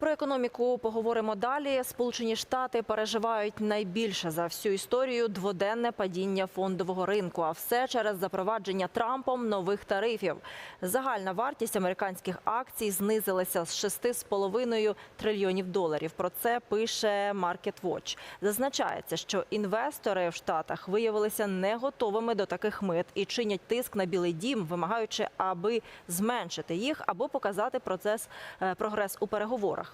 Про економіку поговоримо далі. Сполучені Штати переживають найбільше за всю історію дводенне падіння фондового ринку. А все через запровадження Трампом нових тарифів. Загальна вартість американських акцій знизилася з 6,5 трильйонів доларів. Про це пише Market. Зазначається, що інвестори в Штатах виявилися не готовими до таких мит і чинять тиск на Білий Дім, вимагаючи, аби зменшити їх або показати процес е, прогрес у переговорах.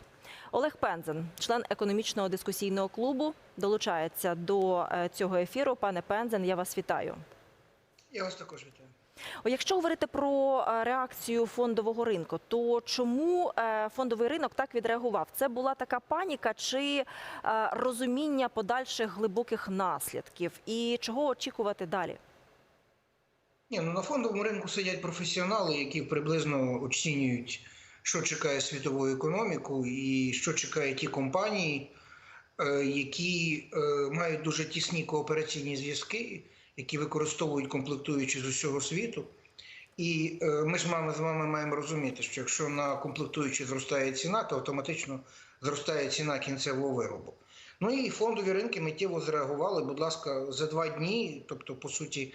Олег Пензен, член економічного дискусійного клубу, долучається до е, цього ефіру. Пане Пензен, я вас вітаю. Я вас також вітаю. Якщо говорити про е, реакцію фондового ринку, то чому е, фондовий ринок так відреагував? Це була така паніка чи розуміння подальших глибоких наслідків? І чого очікувати далі? Ні, ну на фондовому ринку сидять професіонали, які приблизно оцінюють, що чекає світову економіку і що чекають ті компанії, е, які е, мають дуже тісні коопераційні зв'язки, які використовують комплектуючі з усього світу. І е, ми ж мами з вами маємо розуміти, що якщо на комплектуючі зростає ціна, то автоматично зростає ціна кінцевого виробу. Ну і фондові ринки миттєво зреагували, будь ласка, за два дні, тобто, по суті,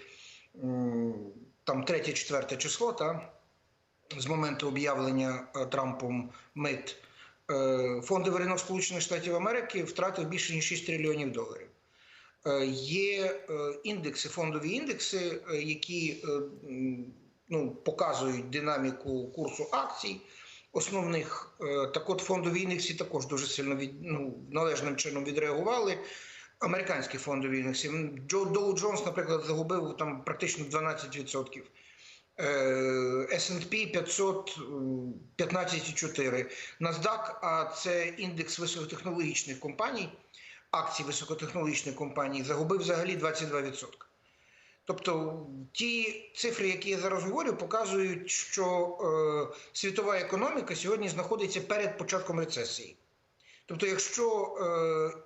там третє-четверте число, та, з моменту об'явлення е, Трампом мит, е, фондовий ринок Сполучених Штатів Америки втратив більше ніж 6 трильйонів доларів. Е, Є індекси, фондові індекси, які ну, показують динаміку курсу акцій. Основних так от фондові індекси також дуже сильно від, ну, належним чином відреагували. Американські фондові індекси. Джо Доу Джонс, наприклад, загубив там практично 12%. S&P 500 е, 15,4. NASDAQ, а це індекс високотехнологічних компаній, акцій високотехнологічних компаній, загубив взагалі 22%. Тобто ті цифри, які я зараз говорю, показують, що е, світова економіка сьогодні знаходиться перед початком рецесії. Тобто, якщо е,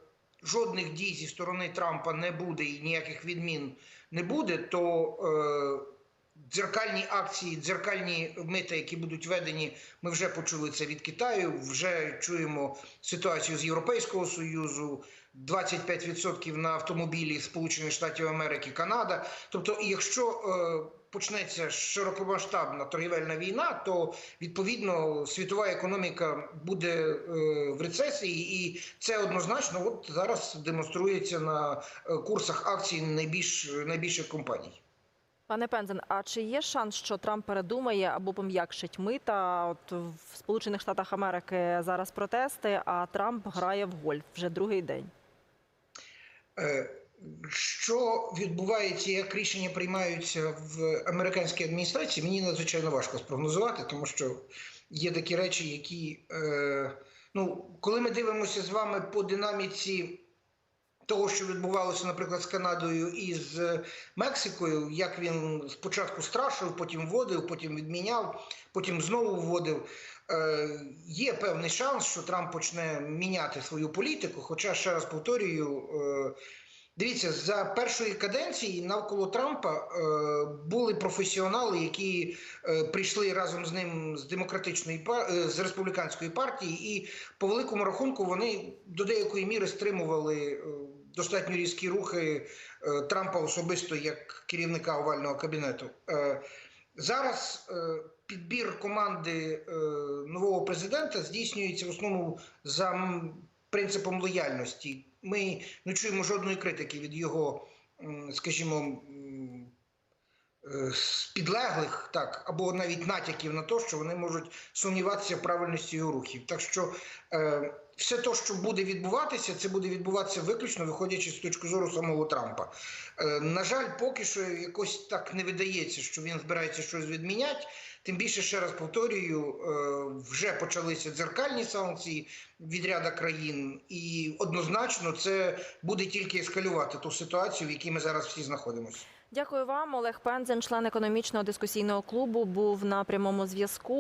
жодних дій зі сторони Трампа не буде і ніяких відмін не буде, то е, дзеркальні акції, дзеркальні мита, які будуть введені, ми вже почули це від Китаю. Вже чуємо ситуацію з Європейського союзу. 25% на автомобілі Сполучених Штатів Америки, Канада. Тобто, якщо е, почнеться широкомасштабна торгівельна війна, то відповідно світова економіка буде е, в рецесії, і це однозначно от зараз демонструється на е, курсах акцій найбільш найбільших компаній. Пане Пензен, а чи є шанс, що Трамп передумає або пом'якшить мита? От в Сполучених Штатах Америки зараз протести, а Трамп грає в гольф вже другий день. Е, Що відбувається, як рішення приймаються в американській адміністрації, мені надзвичайно важко спрогнозувати, тому що є такі речі, які е, ну, коли ми дивимося з вами по динаміці того, що відбувалося, наприклад, з Канадою і з Мексикою, як він спочатку страшив, потім вводив, потім відміняв, потім знову вводив. Е, Є певний шанс, що Трамп почне міняти свою політику. Хоча, ще раз повторюю, е, дивіться, за першої каденції навколо Трампа е, були професіонали, які е, прийшли разом з ним з демократичної пар- е, з республіканської партії, і по великому рахунку вони до деякої міри стримували е, достатньо різкі рухи е, Трампа особисто як керівника овального кабінету. Е, Зараз е, підбір команди е, нового президента здійснюється в основному за принципом лояльності. Ми не чуємо жодної критики від його, скажімо, е, підлеглих, так, або навіть натяків на те, що вони можуть сумніватися в правильності його рухів. Так що е, все те, що буде відбуватися, це буде відбуватися виключно виходячи з точки зору самого Трампа. Е, на жаль, поки що якось так не видається, що він збирається щось відміняти. Тим більше, ще раз повторюю, е, вже почалися дзеркальні санкції від ряда країн, і однозначно це буде тільки ескалювати ту ситуацію, в якій ми зараз всі знаходимося. Дякую вам. Олег Пензен, член економічного дискусійного клубу, був на прямому зв'язку.